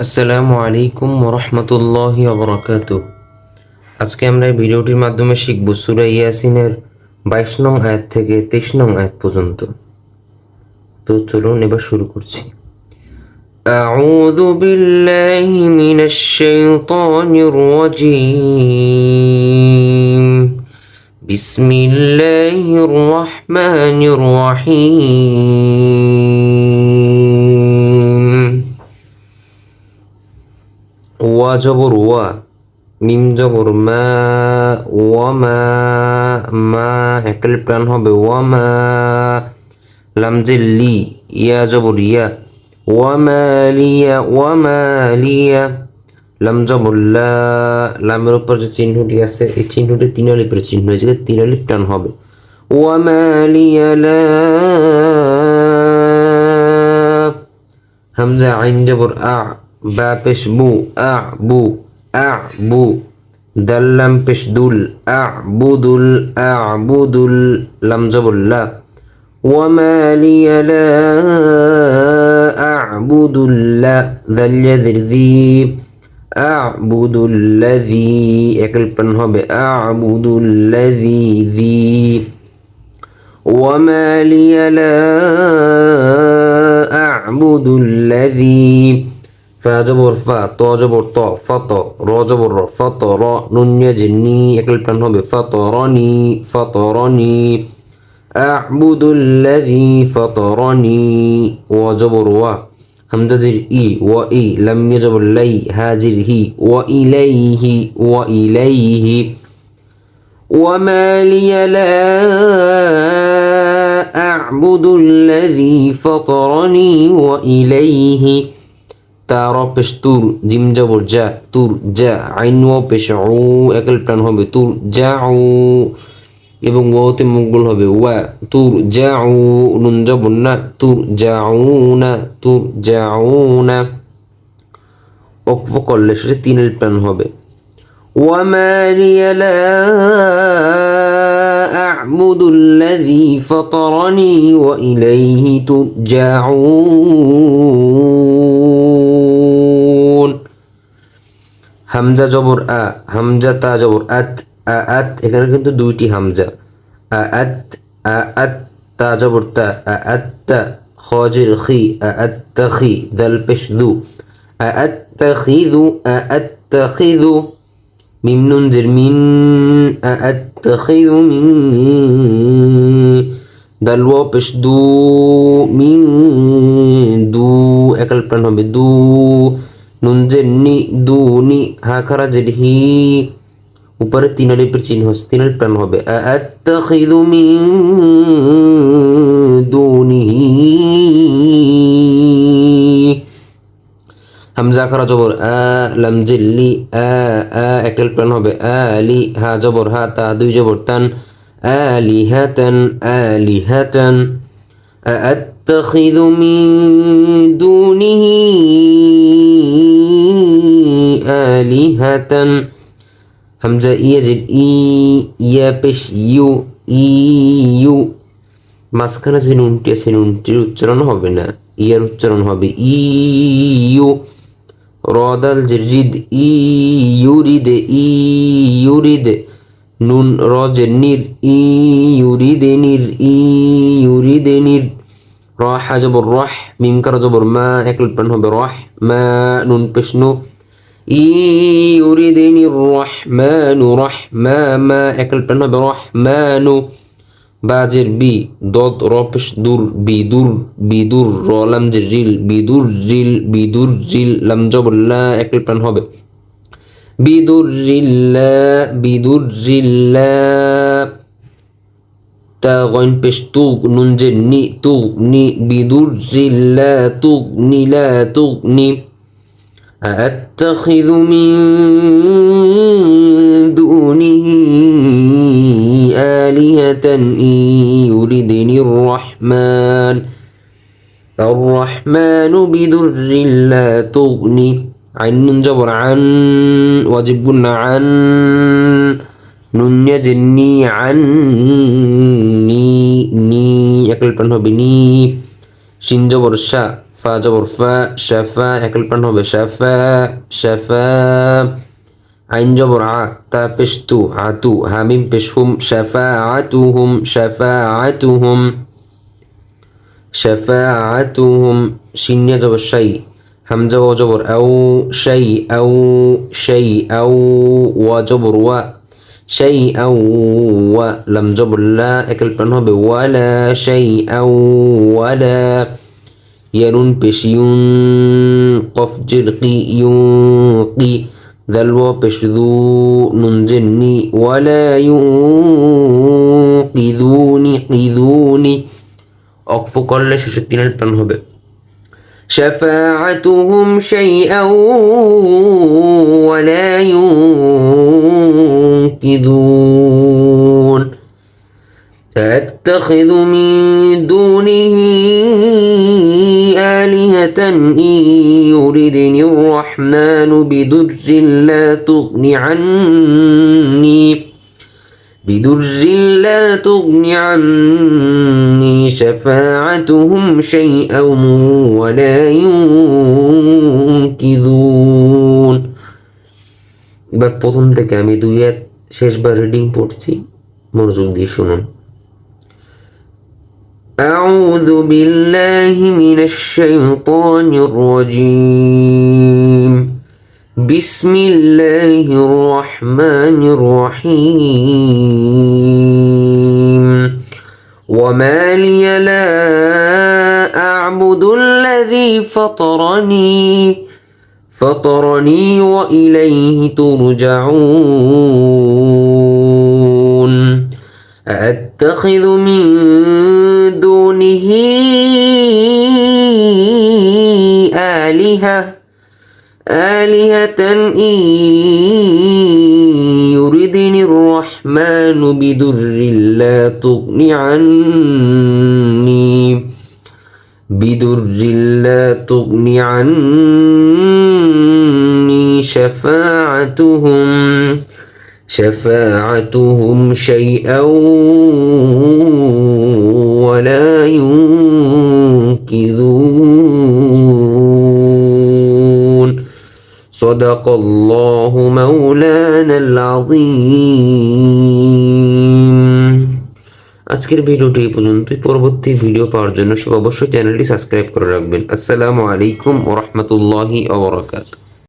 আসসালামু আলাইকুম ওরহমতুল্লাহি অবরাকাত আজকে আমরা এই ভিডিওটির মাধ্যমে শিখব সুরা ইয়াসিনের বাইশ নং আয়াত থেকে তেইশ নং আয়াত পর্যন্ত তো চলুন এবার শুরু করছি أعوذ بالله من الشيطان الرجيم بسم الله الرحمن الرحيم জবর ওয়া মিম জবর মা, ওয়া মা মা, একল প্রাণ হবে, ওয়া মা, লাম যে লি, ইয়া জবর ইয়া, ওয়া মা লিয়া ওয়া মা লিয়া লাম লামের উপর যে চিহ্নটি আছে, এই চিহ্নটি তিন আলিপের চিহ্ন জায়গায় তিন আলিপ টান হবে। ওয়া মা লিয়া লা, হামজা আইন জবর আ বা পেশ বু আ বু আ বু দাল্লাম পেশ দুল আ বুদুল আ বুদুল লাম জবর লা وما لي لا أعبد الله ذا الذي أعبد الذي একল পান হবে أعبد الذي ذي وما لي لا أعبد الذي فا جبر فا طا جبر طا فطا را جبر نون يجني يكل بلان هو فطرني فطرني. أعبد الذي فطرني. وجبر و همزة إي وإي لم يجبر لي هاجر هي وإليه وإليه وما لي لا أعبد الذي فطرني وإليه তার পেশ তুর জিম জবর যা তুর যা আইন ও পেশ ও একল প্রাণ হবে তুর যা ও এবং ওতে মুগল হবে ওয়া তুর যা ও নুন জবর না তুর যা না তুর যা না অক্ফ করলে সেটা তিনের প্রাণ হবে وما لي لا أعبد الذي فطرني وإليه ترجعون হামজা জবর আ, হামজা তা জবর, আত, আ, আত, এখানে কিন্তু দুইটি হামজা। আ, আত আ, আত তা জবর তা, আ, আত তা খজির খি, আ, আত খি দাল পেশ দু আ, আত খিদু, আ, আত খিদু, মিম নুন মিন, আ, আত খিদু মিন, দাল ওয়া পেশ দু মিন, দু, একল প্রাণ হবে দু। নুনজের নি দু নি হা খারা জের হি উপরে তিন আলিপের চিহ্ন তিন আলিপ টান হবে আত্তাখিদু মিন দুনিহি হামজা খারা জবর আ লাম জিল্লি আ আ এক আলিপ টান হবে আলি হা জবর হা তা দুই জবর তান আলিহাতান আলিহাতান আত্তাখিদু মিন দুনিহি آلهة হামজা ইয়াজির ই ইয়া পেশ ইউ ই ইউ মাঝখানে যে নুনটি আছে নুনটির উচ্চারণ হবে না ইয়ার উচ্চারণ হবে ই ইউ রদাল যে রিদ ই ইউরিদে ই ইউরিদে নুন রজের নির ই ইউরিদে নির ই ইউরিদে নির রহ জবর রহ মিম কারা জবর মা একল প্রাণ হবে রহ মা নুন পেশনু ই ইউরিদিনি রহমানু রহমা মা একল প্রাণ হবে রহমানু। বাজের বি, দদ রপেশ দূর, বিদুর বিদুর রলাম যে রিল, বিদুর রিল বিদুর, রিল, লাম জবল্লা একল প্রাণ হবে। বিদুর রিল্লা বিদুর রিল্লা তা, গইন, পেশ তুগ নুন যে নি তুগ নি, বিদুর রিল্লা তুগ নিলা তুগ নি। أأتخذ من دونه آلهة إن يردني الرحمن؟ الرحمن بدر لا تغني. عن جبر عن وجب عن نن يجني عني. ني يقلبن بني. شين جبر شاء. ফা জবর ফা শাফা একল প্রাণ হবে শাফা শাফা আইন জবর আ তা পেশ তু আতু হামিম পেশ হুম শাফা আতুহুম শাফা আতুহুম শাফাআতুহুম শিন্নিয়া জবর শাই হামজা ওয়া জবর আউ শাই আউ শাই আউ ওয়া জবর ওয়া শাই আউ ওয়া লাম জবর লা একল প্রাণ হবে ওয়ালা শাই আউ ওয়ালা ইয়ানুন পেশ ইউন কফ জির কি ইউকি ذل وبش ذو نون جني ولا يوقظوني قذوني অক্ফ করলে শেষের তিনের প্রাণ হবে شفاعتهم شيئا ولا ينقذون أتخذ من دونه آلهة إن يردني الرحمن بضر لا تغن عني بضر لا تغن عني شفاعتهم شيئا ولا ينقذون এবার প্রথম থেকে আমি দুই এক শেষবার রিডিং পড়ছি মনোযোগ দিয়ে শুনুন أعوذ بالله من الشيطان الرجيم. بسم الله الرحمن الرحيم. وما لي لا أعبد الذي فطرني. فطرني وإليه ترجعون. أأتخذ من دونه آلهة آلهة إن يردني الرحمن بضر لا تغن عني. بضر لا تغن عني شفاعتهم شفاعتهم شيئا ولا ينقذون صدق الله مولانا العظيم আজকের ভিডিওটি এই পর্যন্তই পরবর্তী ভিডিও পাওয়ার জন্য সব অবশ্যই চ্যানেলটি সাবস্ক্রাইব করে রাখবেন আসসালামু আলাইকুম ওরহমতুল্লাহি ওবরাকাতুহ